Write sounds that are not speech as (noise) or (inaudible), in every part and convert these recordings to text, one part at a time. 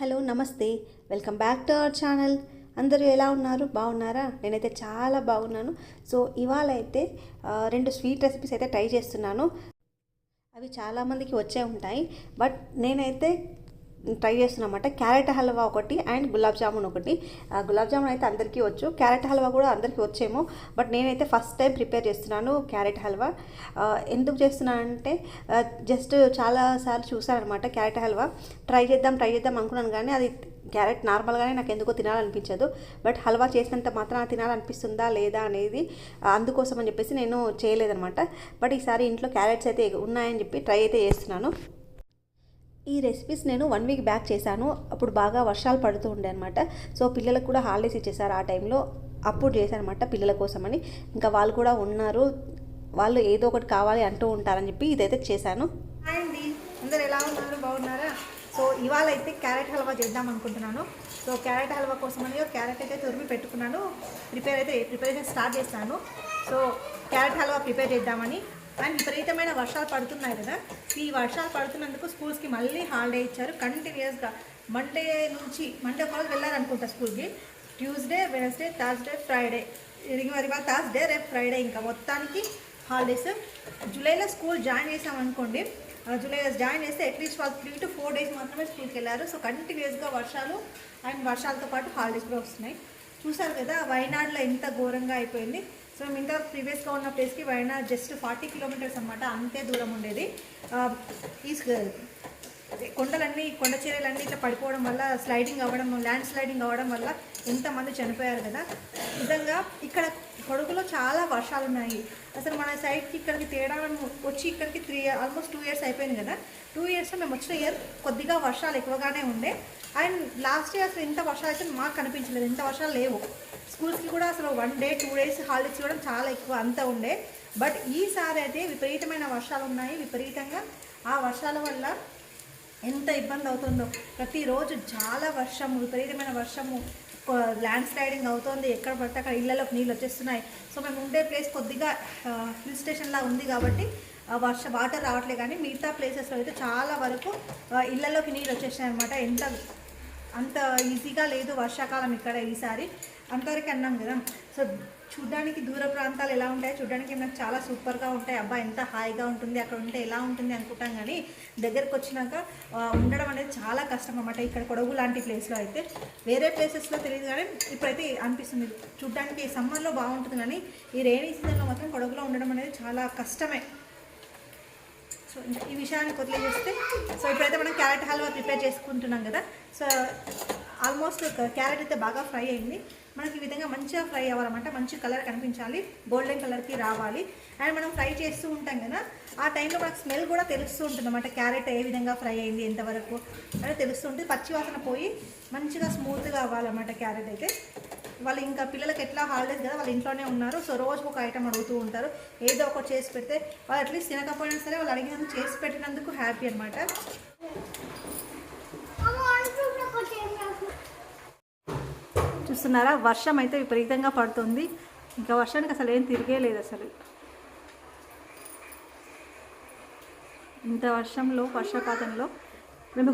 Hello నమస్తే. Welcome back to our channel. అందరూ ఎలా ఉన్నారు? బాగున్నారా? నేనైతే చాలా బాగున్నాను. సో ఇవాళ అయితే రెండు స్వీట్ రెసిపీస్ అయితే ట్రై చేస్తున్నాను. అవి చాలామందికి వచ్చే ఉంటాయి. బట్ నేనైతే ట్రై చేస్తున్నమాట క్యారెట్ హల్వా ఒకటి అండ్ గులాబ్ జామున్ ఒకటి. గులాబ్ జామున్ అయితే అందరికీ వచ్చు. క్యారెట్ హల్వా కూడా అందరికీ వచ్చేమో. బట్ నేనైతే ఫస్ట్ టైం ప్రిపేర్ చేస్తున్నాను క్యారెట్ హల్వా. ఎందుకు చేస్తున్నానంటే జస్ట్ చాలాసార్లు చూసానమాట క్యారెట్ హల్వా. ట్రై చేద్దాం ట్రై చేద్దాం అనుకున్నాను కానీ అది క్యారెట్ నార్మల్గానే నాకు ఎందుకో తినాలనిపించదు. బట్ హల్వా చేసినంత మాత్రం తినాలనిపిస్తుందా లేదా అనేది అందుకోసం అని చెప్పేసి నేను చేయలేదనమాట బట్ ఈసారి ఇంట్లో క్యారెట్స్ అయితే ఉన్నాయని చెప్పి ట్రై అయితే చేస్తున్నాను. ఈ రెసిపీస్ నేను వన్ వీక్ బ్యాక్ చేశాను. అప్పుడు బాగా వర్షాలు పడుతూ ఉండే అనమాట సో పిల్లలకు కూడా హాలిడేస్ ఇచ్చేసారు ఆ టైంలో అప్పుడు చేశాను అనమాట పిల్లల కోసమని. ఇంకా వాళ్ళు కూడా ఉన్నారు. వాళ్ళు ఏదో ఒకటి కావాలి అంటూ ఉంటారని చెప్పి ఇదైతే చేశాను. హాయ్ అండి. అందరు ఎలా ఉన్నారు? బాగున్నారా? సో ఇవాళ అయితే క్యారెట్ హల్వా చేద్దాం అనుకుంటున్నాను. సో క్యారెట్ హల్వా కోసం అని క్యారెట్ అయితే తురిమి పెట్టుకున్నాను. ప్రిపేర్ అయితే ప్రిపరేషన్ స్టార్ట్ చేస్తాను. సో క్యారెట్ హల్వా ప్రిపేర్ చేద్దామని. అండ్ విపరీతమైన వర్షాలు పడుతున్నాయి కదా. ఈ వర్షాలు పడుతున్నందుకు స్కూల్స్కి మళ్ళీ హాలిడే ఇచ్చారు. కంటిన్యూస్గా మండే నుంచి మండే ఒక వెళ్ళాలనుకుంటా స్కూల్కి. Tuesday Wednesday Thursday Friday. ఇది మరి థర్స్డే రేపు ఫ్రైడే ఇంకా మొత్తానికి హాలిడేస్. జూలైలో స్కూల్ జాయిన్ చేసామనుకోండి జూలైలో జాయిన్ చేస్తే అట్లీస్ట్ వాళ్ళు త్రీ టు ఫోర్ డేస్ మాత్రమే స్కూల్కి వెళ్ళారు. సో కంటిన్యూస్గా వర్షాలు అండ్ వర్షాలతో పాటు హాలిడేస్ కూడా వస్తున్నాయి. చూసారు కదా వైనాడులో ఎంత ఘోరంగా అయిపోయింది. సో మేము ప్రీవియస్గా ఉన్న ప్లేస్కి వైనాడ్ జస్ట్ ఫార్టీ కిలోమీటర్స్ అనమాట అంతే దూరం ఉండేది. ఈ కొండలన్నీ కొండ చీరలన్నీ ఇట్లా పడిపోవడం వల్ల స్లైడింగ్ అవ్వడం ల్యాండ్ స్లైడింగ్ అవ్వడం వల్ల ఎంతమంది చనిపోయారు కదా. నిజంగా ఇక్కడ కొడుకులో చాలా వర్షాలు ఉన్నాయి. అసలు మన సైడ్కి ఇక్కడికి తేడా వచ్చి ఇక్కడికి త్రీ ఆల్మోస్ట్ టూ ఇయర్స్ అయిపోయింది కదా. టూ ఇయర్స్లో మేము వచ్చిన ఇయర్ కొద్దిగా వర్షాలు ఎక్కువగానే ఉండే. అండ్ లాస్ట్ ఇయర్ అసలు ఇంత వర్షాలు అయితే మాకు కనిపించలేదు. ఇంత వర్షాలు లేవు. స్కూల్స్కి కూడా అసలు one day two days holidays ఇవ్వడం చాలా ఎక్కువ అంత ఉండే. బట్ ఈసారి అయితే విపరీతమైన వర్షాలు ఉన్నాయి. విపరీతంగా ఆ వర్షాల వల్ల ఎంత ఇబ్బంది అవుతుందో. ప్రతిరోజు చాలా వర్షము విపరీతమైన వర్షము. ల్యాండ్ స్లైడింగ్ అవుతుంది. ఎక్కడ పడితే అక్కడ ఇళ్ళలోకి నీళ్ళు వచ్చేస్తున్నాయి. సో మేము ఉండే ప్లేస్ కొద్దిగా హిల్ స్టేషన్లా ఉంది కాబట్టి వర్ష వాటర్ రావట్లేదు కానీ మిగతా ప్లేసెస్లో అయితే చాలా వరకు ఇళ్ళలోకి నీళ్ళు వచ్చేసాయి అనమాట ఎంత అంత ఈజీగా లేదు వర్షాకాలం ఇక్కడ ఈసారి. అంతవరకు అన్నాం కదా. సో చూడ్డానికి దూర ప్రాంతాలు ఎలా ఉంటాయి చూడడానికి నాకు చాలా సూపర్గా ఉంటాయి. అబ్బా ఎంత హాయిగా ఉంటుంది అక్కడ ఉంటే ఎలా ఉంటుంది అనుకుంటాం కానీ దగ్గరకు వచ్చినాక ఉండడం అనేది చాలా కష్టం అన్నమాట. ఇక్కడ కొడగు లాంటి ప్లేస్లో అయితే. వేరే ప్లేసెస్లో తెలియదు కానీ ఇప్పుడైతే అనిపిస్తుంది. చూడ్డానికి సమ్మర్లో బాగుంటుంది కానీ ఈ రైనీ సీజన్లో మాత్రం కొడగులో ఉండడం అనేది చాలా కష్టమే. సో ఈ విషయాన్ని వదిలేస్తే సో ఇప్పుడైతే మనం క్యారెట్ హల్వా ప్రిపేర్ చేసుకుంటున్నాం కదా. సో ఆల్మోస్ట్ క్యారెట్ అయితే బాగా ఫ్రై అయింది. మనకి ఈ విధంగా మంచిగా ఫ్రై అవ్వాలన్నమాట. మంచి కలర్ కనిపించాలి. గోల్డెన్ కలర్కి రావాలి. అండ్ మనం ఫ్రై చేస్తూ ఉంటాం కదా ఆ టైంలో మనకు స్మెల్ కూడా తెలుస్తూ ఉంటుంది అన్నమాట క్యారెట్ ఏ విధంగా ఫ్రై అయింది ఎంతవరకు అని తెలుస్తుంటుంది పచ్చి పచ్చివాసన పోయి మంచిగా స్మూత్గా అవ్వాలన్నమాట క్యారెట్ అయితే. వాళ్ళు ఇంకా పిల్లలకి ఎట్లా హాలిడేస్ కదా వాళ్ళు ఇంట్లోనే ఉన్నారు. సో రోజుకు ఒక ఐటమ్ అడుగుతూ ఉంటారు. ఏదో ఒకటి చేసి పెడితే వాళ్ళు అట్లీస్ట్ తినకపోయినా సరే వాళ్ళు అడిగినందుకు చేసి పెట్టినందుకు హ్యాపీ అనమాట చూస్తున్నారా? వర్షం అయితే విపరీతంగా పడుతుంది. ఇంకా వర్షానికి అసలు ఏం తిరిగే లేదు అసలు. ఇంత వర్షంలో వర్షపాతంలో మేము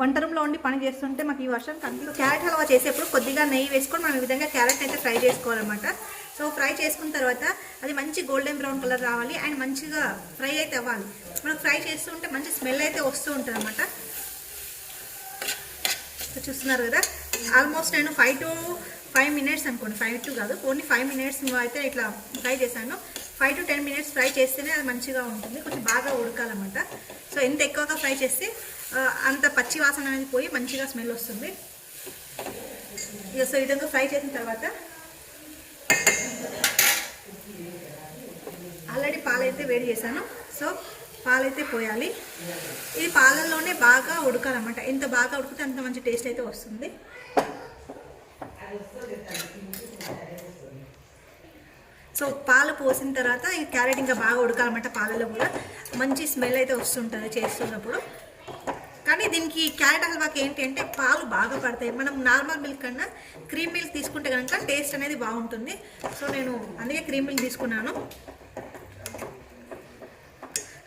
వంట రూమ్లో ఉండి పని చేస్తుంటే మాకు ఈ వర్షం కంటిన్యూ క్యారెట్ హల్వా చేసేప్పుడు కొద్దిగా నెయ్యి వేసుకొని మనం ఈ విధంగా క్యారెట్ అయితే ఫ్రై చేసుకోవాలన్నమాట. సో ఫ్రై చేసుకున్న తర్వాత అది మంచి గోల్డెన్ బ్రౌన్ కలర్ రావాలి అండ్ మంచిగా ఫ్రై అయితే అవ్వాలి. మనం ఫ్రై చేస్తుంటే మంచి స్మెల్ అయితే వస్తూ ఉంటుంది అనమాట చూస్తున్నారు కదా? ఆల్మోస్ట్ నేను ఫైవ్ టు ఫైవ్ మినిట్స్ అనుకోండి. ఫైవ్ టు కాదు. ఓన్లీ ఫైవ్ మినిట్స్ అయితే ఇట్లా ఫ్రై చేశాను. Five to ten minutes fry చేస్తేనే అది మంచిగా ఉంటుంది. కొంచెం బాగా ఉడకాలన్నమాట. సో ఎంత ఎక్కువగా ఫ్రై చేస్తే అంత పచ్చి వాసన అనేది పోయి మంచిగా స్మెల్ వస్తుంది. ఇక సో ఈ విధంగా ఫ్రై చేసిన తర్వాత ఆల్రెడీ పాలైతే వేడి చేశాను. సో పాలైతే పోయాలి. ఇది పాలల్లోనే బాగా ఉడకాలన్నమాట. ఎంత బాగా ఉడికితే అంత మంచి టేస్ట్ అయితే వస్తుంది. సో పాలు పోసిన తర్వాత ఈ క్యారెట్ ఇంకా బాగా ఉడకాలన్నమాట పాలలో కూడా. మంచి స్మెల్ అయితే వస్తుంటుంది చేస్తున్నప్పుడు. కానీ దీనికి క్యారెట్ హల్వాకి ఏంటి అంటే పాలు బాగా పడతాయి. మనం నార్మల్ మిల్క్ కన్నా క్రీమ్ మిల్క్ తీసుకుంటే కనుక టేస్ట్ అనేది బాగుంటుంది. సో నేను అందుకే క్రీమ్ మిల్క్ తీసుకున్నాను.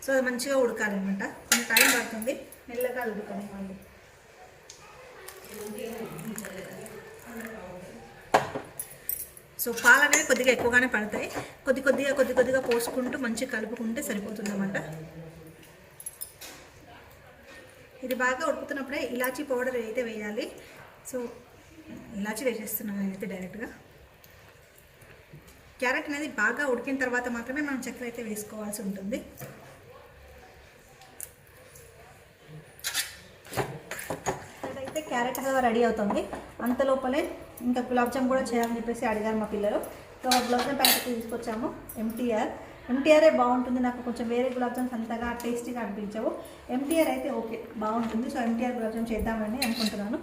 సో అది మంచిగా ఉడకాలన్నమాట. కొంచెం టైం పడుతుంది. మెల్లగా ఉడకాలి మళ్ళీ సో పాలు అనేవి కొద్దిగా ఎక్కువగానే పడతాయి. కొద్ది కొద్దిగా కొద్ది కొద్దిగా పోసుకుంటూ మంచిగా కలుపుకుంటే సరిపోతుందన్నమాట. ఇది బాగా ఉడుకుతున్నప్పుడే ఇలాచీ పౌడర్ అయితే వేయాలి సో ఇలాచీ వేసేస్తున్నాను నేనైతే డైరెక్ట్గా. క్యారెట్ అనేది బాగా ఉడికిన తర్వాత మాత్రమే మనం చక్కెర అయితే వేసుకోవాల్సి ఉంటుంది అయితే క్యారెట్ హల్వా రెడీ అవుతుంది. అంత లోపలే ఇంకా గులాబ్ జామ్ కూడా చేయాలని చెప్పేసి అడిగారు మా పిల్లలు. సో గులాబ్ జామ్ ప్యాకెట్ తీసుకొచ్చాము ఎంటీఆర్ ఎంటీఆరే బాగుంటుంది నాకు కొంచెం వేరే గులాబ్ జామ్స్ అంతగా టేస్టీగా అనిపించవు. ఎంటీఆర్ అయితే ఓకే బాగుంటుంది. సో ఎంటీఆర్ గులాబ్ జామ్ చేద్దామని అనుకుంటున్నాను.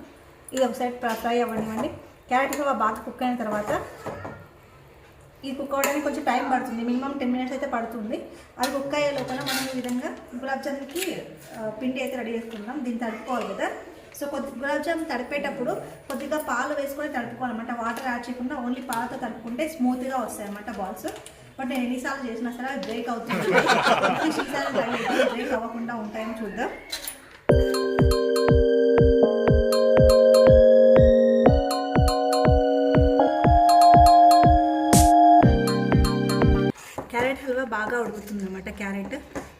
ఇది ఒకసారి ఫ్రై అవ్వనివ్వండి. క్యారెట్ హల్వా బాగా కుక్ అయిన తర్వాత ఇది కుక్ అవ్వడానికి కొంచెం టైం పడుతుంది. మినిమం టెన్ మినిట్స్ అయితే పడుతుంది. అది కుక్ అయ్యే లోపల మనం ఈ విధంగా గులాబ్ జామ్కి పిండి అయితే రెడీ చేసుకుందాం. దీన్ని తడుపుకోవాలి కదా. సో కొద్ది గులాబ్ జామ్ తడిపేటప్పుడు కొద్దిగా పాలు వేసుకొని తడుపుకోవాలన్నమాట. వాటర్ యాడ్ చేయకుండా ఓన్లీ పాలతో తడుపుకుంటే స్మూత్గా వస్తాయి అన్నమాట బాల్స్ బట్ నేను ఎన్నిసార్లు చేసినా సరే అవి బ్రేక్ అవుతుంది బ్రేక్ అవ్వకుండా ఉంటాయని చూద్దాం. క్యారెట్ హల్వా బాగా ఉడుకుతుంది అనమాట క్యారెట్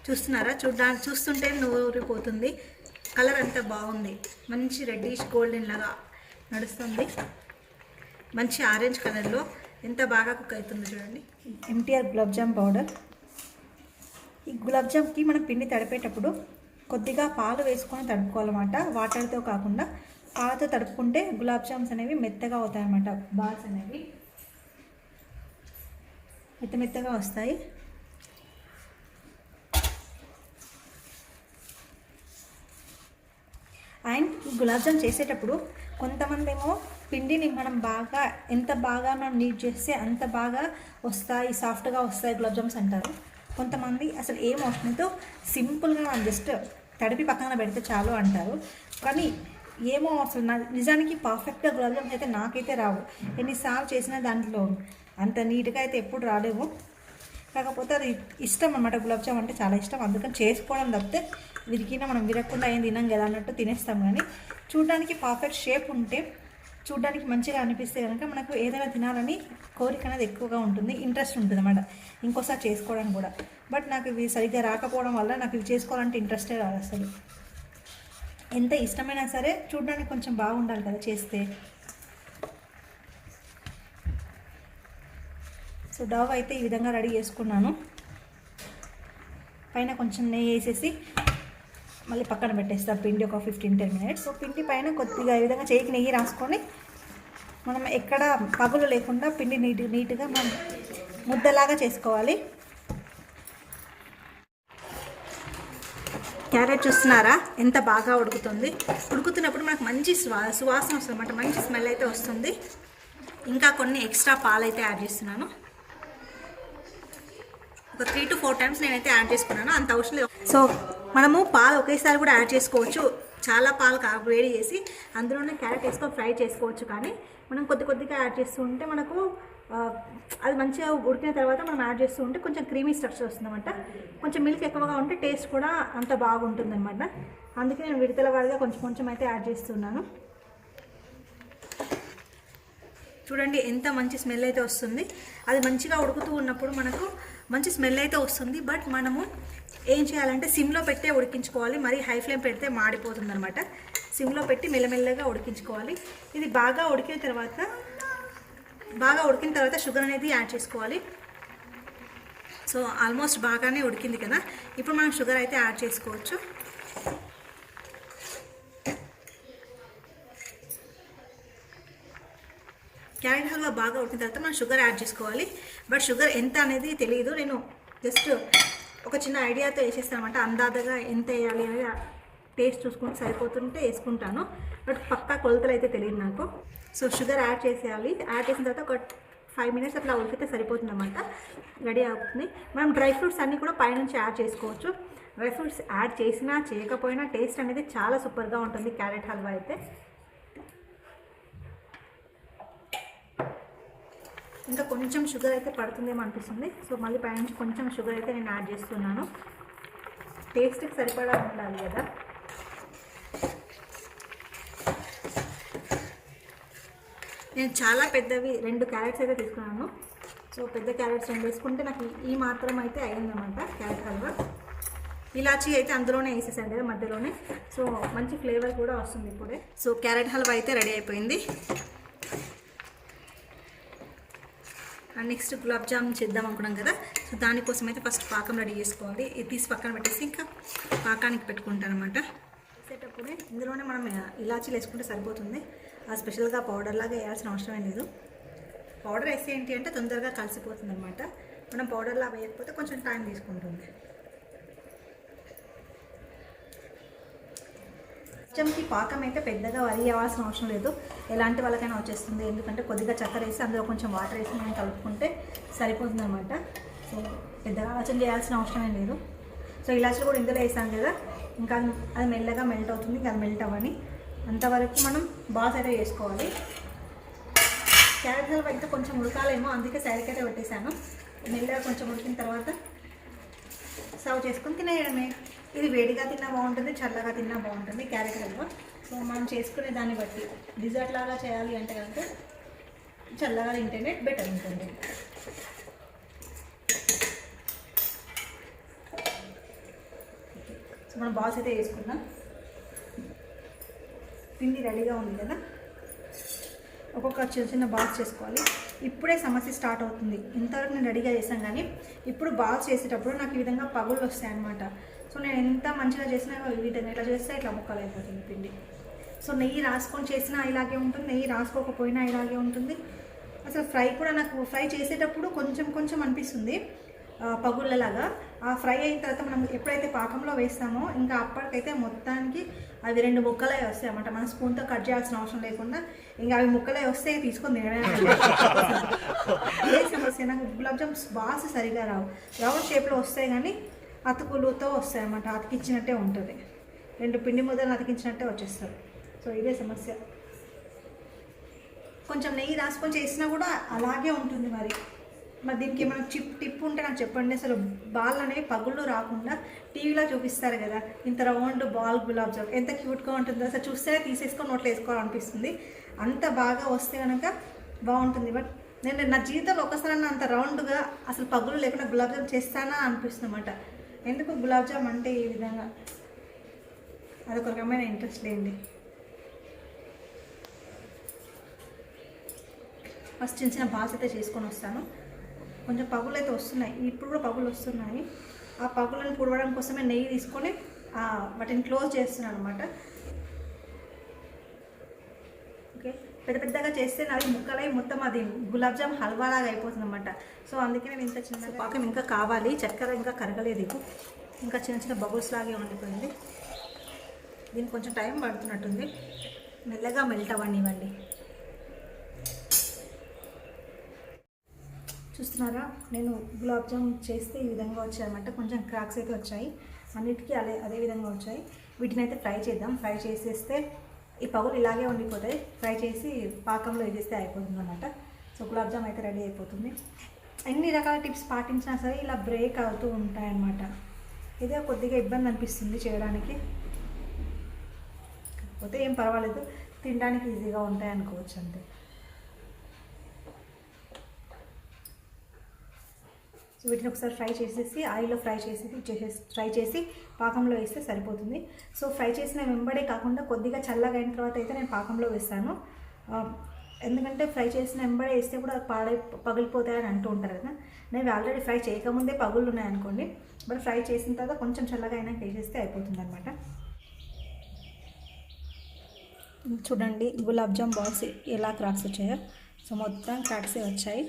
చూస్తున్నారా? చూడ్డానికి చూస్తుంటే నూరిపోతుంది. కలర్ అంతా బాగుంది. మంచి రెడ్డిష్ గోల్డెన్ లాగా నడుస్తుంది. మంచి ఆరెంజ్ కలర్లో ఎంత బాగా కుక్ అవుతుందో చూడండి. ఎంటీఆర్ గులాబ్ జామ్ పౌడర్ ఈ గులాబ్ జామ్కి మనం పిండి తడిపేటప్పుడు కొద్దిగా పాలు వేసుకొని తడుపుకోవాలన్నమాట. వాటర్తో కాకుండా పాలతో తడుపుకుంటే గులాబ్ జామ్స్ అనేవి మెత్తగా అవుతాయన్నమాట. బాల్స్ అనేవి. మెత్త మెత్తగా వస్తాయి. గులాబ్ జామ్ చేసేటప్పుడు కొంతమంది ఏమో పిండిని మనం బాగా ఎంత బాగా మనం నీట్ చేస్తే అంత బాగా వస్తాయి సాఫ్ట్గా వస్తాయి గులాబ్ జామ్స్ అంటారు. కొంతమంది అసలు ఏం అవసరంతో సింపుల్గా మనం జస్ట్ తడిపి పక్కన పెడితే చాలు అంటారు. కానీ ఏమో అసలు నా నిజానికి పర్ఫెక్ట్గా గులాబ్ జామ్స్ అయితే నాకైతే రావు. ఎన్నిసార్లు చేసినా దాంట్లో అంత నీట్గా అయితే ఎప్పుడు రాలేవు. కాకపోతే అది ఇష్టం అనమాట గులాబ్ జామ్ అంటే చాలా ఇష్టం. అందుకని చేసుకోవడం తప్పితే విరికినా మనం విరగకుండా ఏం తినాం కదా అన్నట్టు తినేస్తాం. కానీ చూడడానికి పర్ఫెక్ట్ షేప్ ఉంటే చూడడానికి మంచిగా అనిపిస్తే కనుక మనకు ఏదైనా తినాలని కోరిక అనేది ఎక్కువగా ఉంటుంది ఇంట్రెస్ట్ ఉంటుంది అన్నమాట. ఇంకోసారి చేసుకోవడానికి కూడా. బట్ నాకు ఇవి సరిగ్గా రాకపోవడం వల్ల నాకు ఇవి చేసుకోవాలంటే ఇంట్రెస్టే రాదు అసలు. ఎంత ఇష్టమైనా సరే చూడడానికి కొంచెం బాగుండాలి కదా చేస్తే. సో డవ్ అయితే ఈ విధంగా రెడీ చేసుకున్నాను. పైన కొంచెం నెయ్యి వేసేసి మళ్ళీ పక్కన పెట్టేస్తా పిండి ఒక ఫిఫ్టీన్ టెన్ మినిట్స్ సో పిండి పైన కొద్దిగా ఈ విధంగా చేయికి నెయ్యి రాసుకొని మనం ఎక్కడ పగులు లేకుండా పిండి నీట్ నీట్గా మనం ముద్దలాగా చేసుకోవాలి. క్యారెట్ చూస్తున్నారా? ఎంత బాగా ఉడుకుతుంది. ఉడుకుతున్నప్పుడు మనకు మంచి సువా సువాసన వస్తుంది అన్నమాట మంచి స్మెల్ అయితే వస్తుంది. ఇంకా కొన్ని ఎక్స్ట్రా పాలు అయితే యాడ్ చేస్తున్నాను. ఒక త్రీ టు ఫోర్ టైమ్స్ నేనైతే యాడ్ చేసుకున్నాను. అంత అవసరం లేదు. సో మనము పాలు ఒకేసారి కూడా యాడ్ చేసుకోవచ్చు. చాలా పాలు కా వేడి చేసి అందులోనే క్యారెట్ వేసుకొని ఫ్రై చేసుకోవచ్చు కానీ మనం కొద్ది కొద్దిగా యాడ్ చేస్తూ ఉంటే మనకు అది మంచిగా ఉడికిన తర్వాత మనం యాడ్ చేస్తూ ఉంటే కొంచెం క్రీమీ స్ట్రక్చర్ వస్తుందన్నమాట. కొంచెం మిల్క్ ఎక్కువగా ఉంటే టేస్ట్ కూడా అంత బాగుంటుందన్నమాట. అందుకే నేను విడతల వారిగా కొంచెం కొంచెం అయితే యాడ్ చేస్తున్నాను. చూడండి ఎంత మంచి స్మెల్ అయితే వస్తుంది. అది మంచిగా ఉడుకుతూ ఉన్నప్పుడు మనకు మంచి స్మెల్ అయితే వస్తుంది. బట్ మనము ఏం చేయాలంటే సిమ్లో పెట్టే ఉడికించుకోవాలి. మరి హై ఫ్లేమ్ పెడితే మాడిపోతుంది అనమాట సిమ్లో పెట్టి మెల్లమెల్లగా ఉడికించుకోవాలి. ఇది బాగా ఉడికిన తర్వాత బాగా ఉడికిన తర్వాత షుగర్ అనేది యాడ్ చేసుకోవాలి. సో ఆల్మోస్ట్ బాగానే ఉడికింది కదా. ఇప్పుడు మనం షుగర్ అయితే యాడ్ చేసుకోవచ్చు. క్యారెట్ హల్వా బాగా ఉడికిన తర్వాత మనం షుగర్ యాడ్ చేసుకోవాలి. బట్ షుగర్ ఎంత అనేది తెలియదు నేను జస్ట్ ఒక చిన్న ఐడియాతో వేసేస్తాను అనమాట అందాదగా ఎంత వేయాలి అనేది టేస్ట్ చూసుకుంటే సరిపోతుంటే వేసుకుంటాను. బట్ పక్కా కొలతలు అయితే తెలియదు నాకు. సో షుగర్ యాడ్ చేసేయాలి. యాడ్ చేసిన తర్వాత ఒక ఫైవ్ మినిట్స్ అట్లా ఉడికితే సరిపోతుంది అనమాట రెడీ అవుతుంది. మనం డ్రై ఫ్రూట్స్ అన్నీ కూడా పైనుంచి యాడ్ చేసుకోవచ్చు. డ్రై ఫ్రూట్స్ యాడ్ చేసినా చేయకపోయినా టేస్ట్ అనేది చాలా సూపర్గా ఉంటుంది క్యారెట్ హల్వా అయితే. ఇంకా కొంచెం షుగర్ అయితే పడుతుందేమో అనిపిస్తుంది. సో మళ్ళీ పైనుంచి కొంచెం షుగర్ అయితే నేను యాడ్ చేస్తున్నాను. టేస్ట్కి సరిపడా ఉండాలి కదా. నేను చాలా పెద్దవి రెండు క్యారెట్స్ అయితే తీసుకున్నాను. సో పెద్ద క్యారెట్స్ రెండు వేసుకుంటే నాకు ఈ- మాత్రం అయితే అయిందన్నమాట క్యారెట్ హల్వా. ఇలాచీ అయితే అందులోనే వేసేసాను కదా మధ్యలోనే. సో మంచి ఫ్లేవర్ కూడా వస్తుంది ఇప్పుడే. సో క్యారెట్ హల్వా అయితే రెడీ అయిపోయింది అండ్ నెక్స్ట్ గులాబ్ జామ్ చేద్దాం అనుకున్నాం కదా సో దానికోసం అయితే ఫస్ట్ పాకం రెడీ చేసుకోవాలి. ఇది తీసి పక్కన పెట్టేసి ఇంకా పాకానికి పెట్టుకుంటాను అనమాట వేసేటప్పుడే ఇందులోనే మనం ఇలాచీలు వేసుకుంటే సరిపోతుంది. ఆ స్పెషల్గా పౌడర్ లాగా వేయాల్సిన అవసరం లేదు. పౌడర్ వేస్తే ఏంటి అంటే తొందరగా కలిసిపోతుంది అనమాట మనం పౌడర్ వేయకపోతే కొంచెం టైం తీసుకుంటుంది. కొంచెంకి పాకం అయితే పెద్దగా వరి అవ్వాల్సిన అవసరం లేదు. ఎలాంటి వాళ్ళకైనా వచ్చేస్తుంది. ఎందుకంటే కొద్దిగా చక్కెర వేసి అందులో కొంచెం వాటర్ వేసి మనం కలుపుకుంటే సరిపోతుంది అనమాట సో పెద్దగా ఆలోచన చేయాల్సిన అవసరమే లేదు. సో ఇలాచీలు కూడా ఇందులో వేసాం కదా. ఇంకా అది మెల్లగా మెల్ట్ అవుతుంది. ఇంకా అది మెల్ట్ అవ్వని అంతవరకు మనం బాల్స్ అయితే చేసుకోవాలి క్యారెట్ హల్వా అయితే కొంచెం ఉడకాలేమో. అందుకే సైడ్కి అయితే పెట్టేశాను. మెల్లగా కొంచెం ఉడికిన తర్వాత సర్వ్ చేసుకొని తినేయడమే. ఇది వేడిగా తిన్నా బాగుంటుంది చల్లగా తిన్నా బాగుంటుంది క్యారెట్ హల్వా సో మనం చేసుకునే దాన్ని బట్టి డిజర్ట్ లాగా చేయాలి అంటే కనుక చల్లగా తింటేనే బెటర్ ఉంటుంది. సో మనం బాల్స్ అయితే వేసుకున్నాం పిండి రెడీగా ఉంది కదా? ఒక్కొక్క చిన్న చిన్న బాల్స్ చేసుకోవాలి. ఇప్పుడే సమస్య స్టార్ట్ అవుతుంది. ఇంతవరకు నేను రెడీగా చేశాను కానీ ఇప్పుడు బాల్స్ చేసేటప్పుడు నాకు ఈ విధంగా పగుళ్ళు వస్తాయి అన్నమాట సో నేను ఎంత మంచిగా చేసినా విధంగా ఇట్లా చేస్తే ఇట్లా ముక్కలు అయిపోతుంది పిండి. సో నెయ్యి రాసుకొని చేసినా ఇలాగే ఉంటుంది నెయ్యి రాసుకోకపోయినా ఇలాగే ఉంటుంది. అసలు ఫ్రై కూడా నాకు ఫ్రై చేసేటప్పుడు కొంచెం కొంచెం అనిపిస్తుంది పగుళ్ళలాగా. ఆ ఫ్రై అయిన తర్వాత మనం ఎప్పుడైతే పాకంలో వేస్తామో ఇంకా అప్పటికైతే మొత్తానికి అవి రెండు ముక్కలే వస్తాయి అన్నమాట. మనం స్పూన్తో కట్ చేయాల్సిన అవసరం లేకుండా ఇంకా అవి ముక్కలే వస్తే తీసుకొని (laughs) ఏ సమస్య? నాకు గులాబ్ జామ్స్ బాగా సరిగా రావు. రౌండ్ షేప్లో వస్తాయి కానీ అతుకులుతో వస్తాయన్నమాట. అతికించినట్టే ఉంటుంది. రెండు పిండి ముద్దలు అతికించినట్టే వచ్చేస్తారు సో ఇదే సమస్య. కొంచెం నెయ్యి రాసుకొని చేసినా కూడా అలాగే ఉంటుంది మరి. మరి దీనికి ఏమైనా చిప్ టిప్ ఉంటే నాకు చెప్పండి. అసలు బాల్ అనేవి పగుళ్ళు రాకుండా టీవీలో చూపిస్తారు కదా. ఇంత రౌండ్ బాల్ గులాబ్ జామ్. ఎంత క్యూట్గా ఉంటుందో అసలు చూస్తే తీసేసుకొని నోట్లో వేసుకోవాలనిపిస్తుంది. అంత బాగా వస్తే కనుక బాగుంటుంది. బట్ నేను నా జీవితంలో ఒకసారి అంత రౌండ్గా అసలు పగులు లేకుండా గులాబ్ జామ్ చేస్తానా అనిపిస్తుంది అన్నమాట ఎందుకు గులాబ్ జామ్ అంటే ఈ విధంగా? అదొక రకమైన ఇంట్రెస్ట్ లేండి. ఫస్ట్ చిన్న చిన్న బాల్స్ అయితే చేసుకొని వస్తాను. కొంచెం పగులు అయితే వస్తున్నాయి. ఇప్పుడు కూడా పగులు వస్తున్నాయి. ఆ పగులను పుడవడం కోసమే నెయ్యి తీసుకొని వాటిని క్లోజ్ చేస్తున్నాను అనమాట ఓకే పెద్ద పెద్దగా చేస్తే నాది ముక్కలై మొత్తం అది గులాబ్ జామ్ హల్వా లాగా అయిపోతుంది అనమాట సో అందుకే నేను ఇంత చిన్న పాకం ఇంకా కావాలి చక్కెర ఇంకా కరగలేదు ఇది ఇంకా చిన్న చిన్న బబుల్స్ లాగే ఉండిపోయింది. దీనికి కొంచెం టైం పడుతున్నట్టుంది. మెల్లగా మెల్ట్ అవ్వనివ్వండి. చూస్తున్నారా? నేను గులాబ్ జామ్ చేస్తే ఈ విధంగా వచ్చాయన్నమాట కొంచెం క్రాక్స్ అయితే వచ్చాయి. అన్నిటికీ అదే అదే విధంగా వచ్చాయి. వీటిని అయితే ఫ్రై చేద్దాం. ఫ్రై చేసేస్తే ఈ పగులు ఇలాగే ఉండిపోతాయి ఫ్రై చేసి పాకంలో వేసేస్తే అయిపోతుంది అనమాట సో గులాబ్ జామ్ అయితే రెడీ అయిపోతుంది. ఎన్ని రకాల టిప్స్ పాటించినా సరే ఇలా బ్రేక్ అవుతూ ఉంటాయన్నమాట. ఇదే కొద్దిగా ఇబ్బంది అనిపిస్తుంది చేయడానికి. కాకపోతే ఏం పర్వాలేదు. తినడానికి ఈజీగా ఉంటాయి అనుకోవచ్చు అంతే. వీటిని ఒకసారి ఫ్రై చేసేసి ఆయిల్లో ఫ్రై చేసి చేసేసి ఫ్రై చేసి పాకంలో వేస్తే సరిపోతుంది. సో ఫ్రై చేసిన వెంబడే కాకుండా కొద్దిగా చల్లగా అయిన తర్వాత అయితే నేను పాకంలో వేస్తాను. ఎందుకంటే ఫ్రై చేసిన వెంబడే వేస్తే కూడా పాడై పగిలిపోతాయని అంటూ ఉంటారు కదా. నేను ఆల్రెడీ ఫ్రై చేయకముందే పగుళ్ళు ఉన్నాయనుకోండి బట్ ఫ్రై చేసిన తర్వాత కొంచెం చల్లగా అయినా వేసేస్తే అయిపోతుంది అనమాట చూడండి గులాబ్ జామ్ బాల్స్ ఎలా క్రాక్స్ వచ్చాయో. సో మొత్తం క్రాక్సే వచ్చాయి.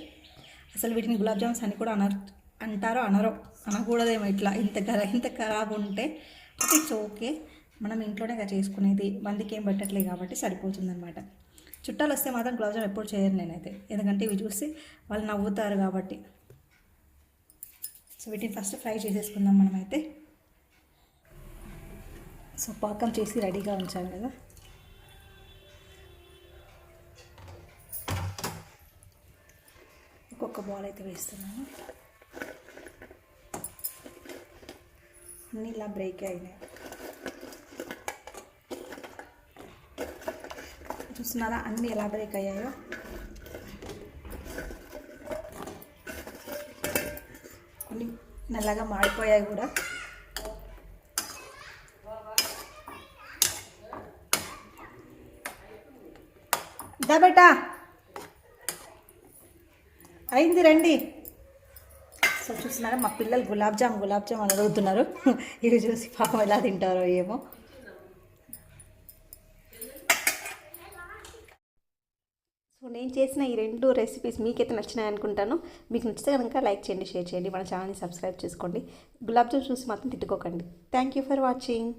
అసలు వీటిని గులాబ్ జామ్స్ అని కూడా అనరు అంటారో అనరో అనకూడదేమో ఇట్లా. ఇంత కర ఇంత ఖరాబ్ ఉంటే బట్ ఇట్స్ ఓకే. మనం ఇంట్లోనే కదా చేసుకునేది. మందికి ఏం పెట్టట్లేదు కాబట్టి సరిపోతుందనమాట చుట్టాలు వస్తే మాత్రం గులాబ్ ఎప్పుడు చేయను నేనైతే. ఎందుకంటే ఇవి చూసి వాళ్ళు నవ్వుతారు కాబట్టి. సో వీటిని ఫస్ట్ ఫ్రై చేసేసుకుందాం మనమైతే. సో పాకం చేసి రెడీగా ఉంచాను కదా. ఒక్కొక్క బాల్ అయితే వేస్తున్నాను. అన్నీ ఇలా బ్రేక్ అయినాయి చూస్తున్నారా అన్నీ ఎలా బ్రేక్ అయ్యాయో కొన్ని నల్లగా మాడిపోయాయి కూడా దా బేటా అయింది రండి చూస్తున్నారా మా పిల్లలు గులాబ్ జామ్ గులాబ్ జామ్ అని అడుగుతున్నారు. (laughs) ఇవి చూసి పాపం ఎలా తింటారో ఏమో. సో నేను చేసిన ఈ రెండు రెసిపీస్ మీకైతే నచ్చినాయి అనుకుంటాను. మీకు నచ్చితే కనుక లైక్ చేయండి షేర్ చేయండి మన ఛానల్ని సబ్స్క్రైబ్ చేసుకోండి. గులాబ్ జామ్ చూసి మాత్రం తిట్టుకోకండి. Thank you for watching